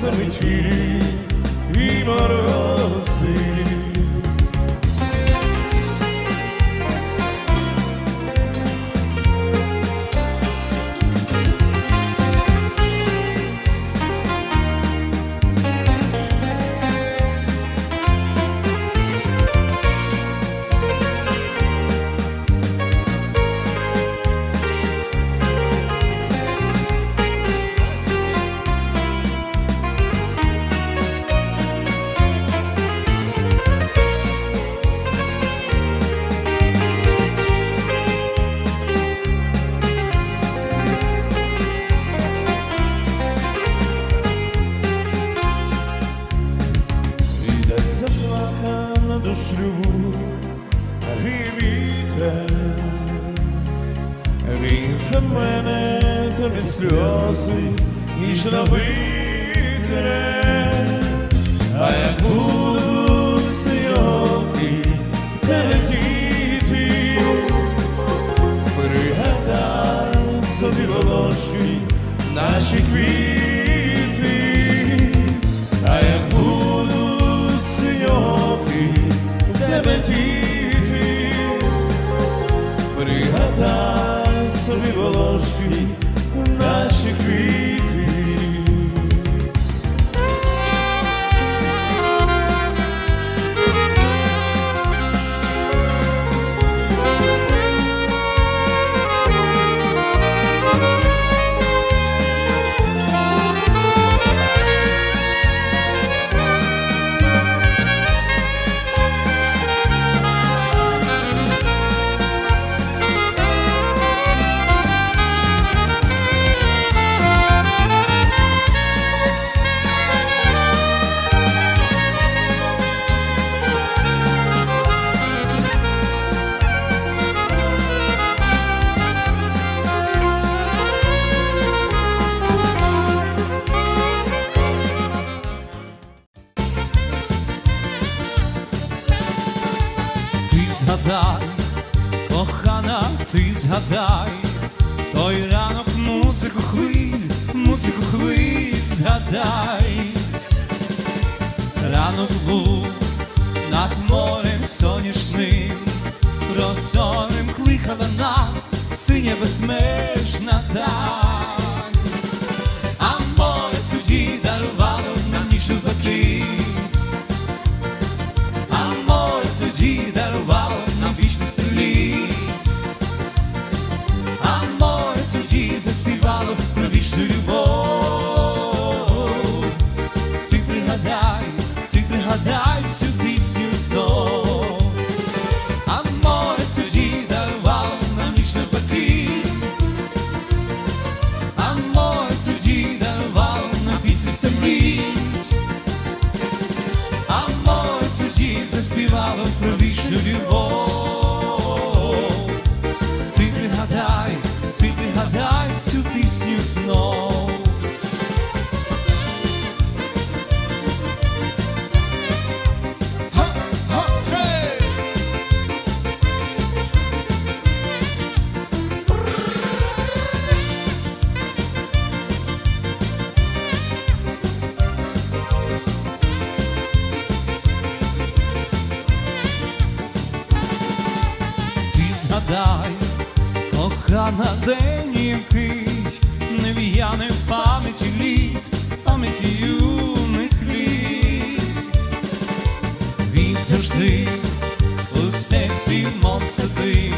заметілі і морози. До шлюбу, вітер. Він за мене тобі сльози ніжно витре, а як буду сиоки летіти, пригадай собі волошки наші квіти, тебе діти, пригадай собі волошки наші квіти. Згадай, кохана, ти згадай, той ранок музику хвиль, музику хвиль, згадай, ранок був над морем сонячним, прозорим кликала нас синя безмежна ти згадай, кохана день якийсь, не в'яне в пам'яті літ, пам'яті юних літ. Він завжди у серці мов сидить,